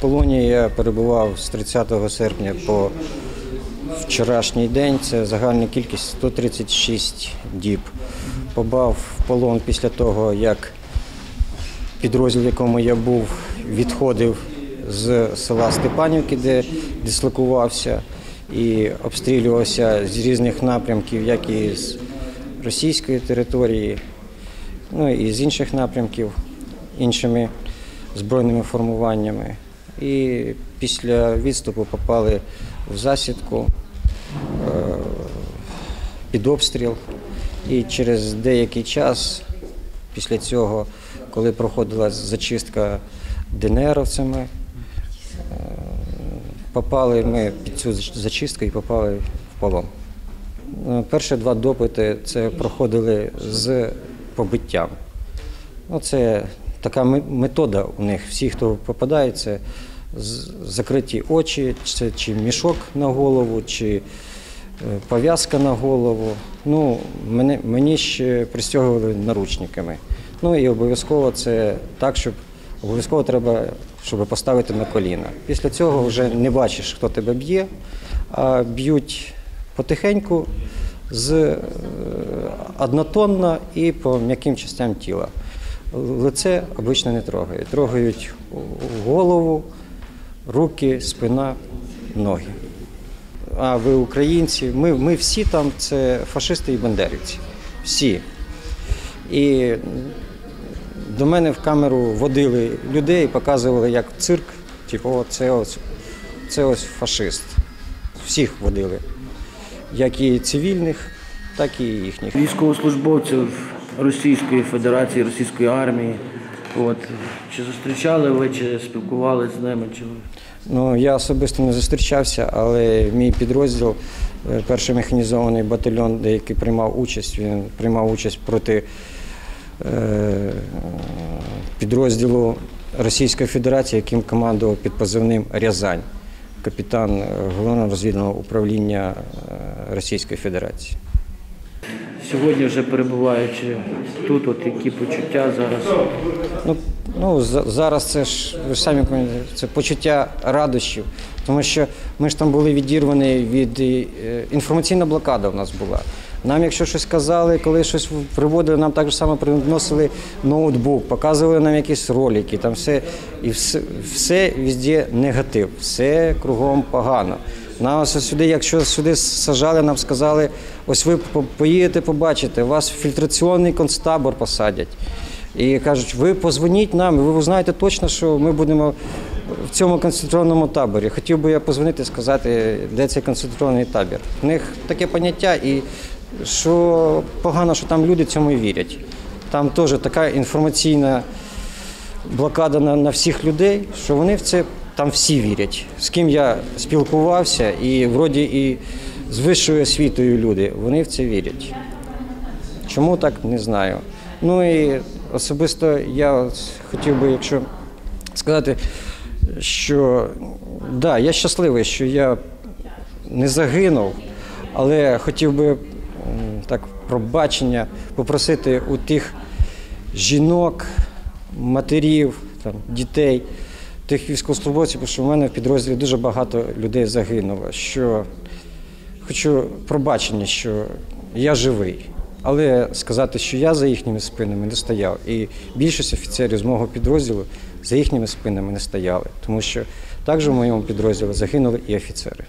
полоні я перебував з 30 серпня по вчорашній день. Це загальна кількість 136 діб. Побав в полон після того, як підрозділ, в якому я був, відходив з села Степанівки, де дислокувався, і обстрілювався з різних напрямків, як і з російської території, ну і з інших напрямків, іншими збройними формуваннями. І після відступу попали в засідку е, під обстріл. І через деякий час, після цього, коли проходила зачистка ДНРовцями, е, попали ми під цю зачистку і попали в полон. Е, Перші два допити це проходили з побиттям. Ну, це така метода у них. Всі, хто попадає, це закриті очі, це чи мішок на голову, чи е, пов'язка на голову. Ну, мене, мені ще пристягували наручниками. Ну і обов'язково це так, щоб обов'язково треба, щоб поставити на коліна. Після цього вже не бачиш, хто тебе б'є, а б'ють потихеньку з е, однотонно і по м'яким частям тіла. Лице обично не трогають. Трогають голову, руки, спина, ноги. А ви українці, ми, ми всі там це фашисти і бандерівці. Всі. І до мене в камеру водили людей, показували як цирк, типу, це ось, це ось фашист. Всіх водили. Як і цивільних, так і їхніх. військовослужбовців Російської Федерації, Російської армії. От. Чи зустрічали ви, чи спілкувалися з ними? Чи... Ну, я особисто не зустрічався, але мій підрозділ, е, перший механізований батальйон, який приймав участь, він приймав участь проти е, підрозділу Російської Федерації, яким командував під позивним Рязань, капітан е, головного розвідного управління е, Російської Федерації. Сьогодні вже перебуваючи тут, от які почуття зараз? Ну, ну за- зараз це ж ви ж самі пам'ятаєте, це почуття радощів, тому що ми ж там були відірвані від е, інформаційна блокада. У нас була. Нам, якщо щось казали, коли щось приводили, нам так само приносили ноутбук, показували нам якісь ролики, там все і все, все везде негатив, все кругом погано. Нас ось сюди, якщо сюди сажали, нам сказали, ось ви поїдете, побачите, вас в фільтраційний концтабор посадять. І кажуть, ви позвоніть нам, ви знаєте точно, що ми будемо в цьому концентрованому таборі. Хотів би я позвонити і сказати, де цей концентрований табір. У них таке поняття, і що погано, що там люди цьому і вірять. Там теж така інформаційна блокада на, на всіх людей, що вони в це там всі вірять. З ким я спілкувався, і вроді і з вищою освітою люди, вони в це вірять. Чому так, не знаю. Ну і особисто я хотів би, якщо сказати, що да, я щасливий, що я не загинув, але хотів би так пробачення попросити у тих жінок, матерів, там, дітей, тих військовослужбовців, що в мене в підрозділі дуже багато людей загинуло. Що хочу пробачення, що я живий. Але сказати, що я за їхніми спинами не стояв. І більшість офіцерів з мого підрозділу за їхніми спинами не стояли. Тому що також в моєму підрозділі загинули і офіцери.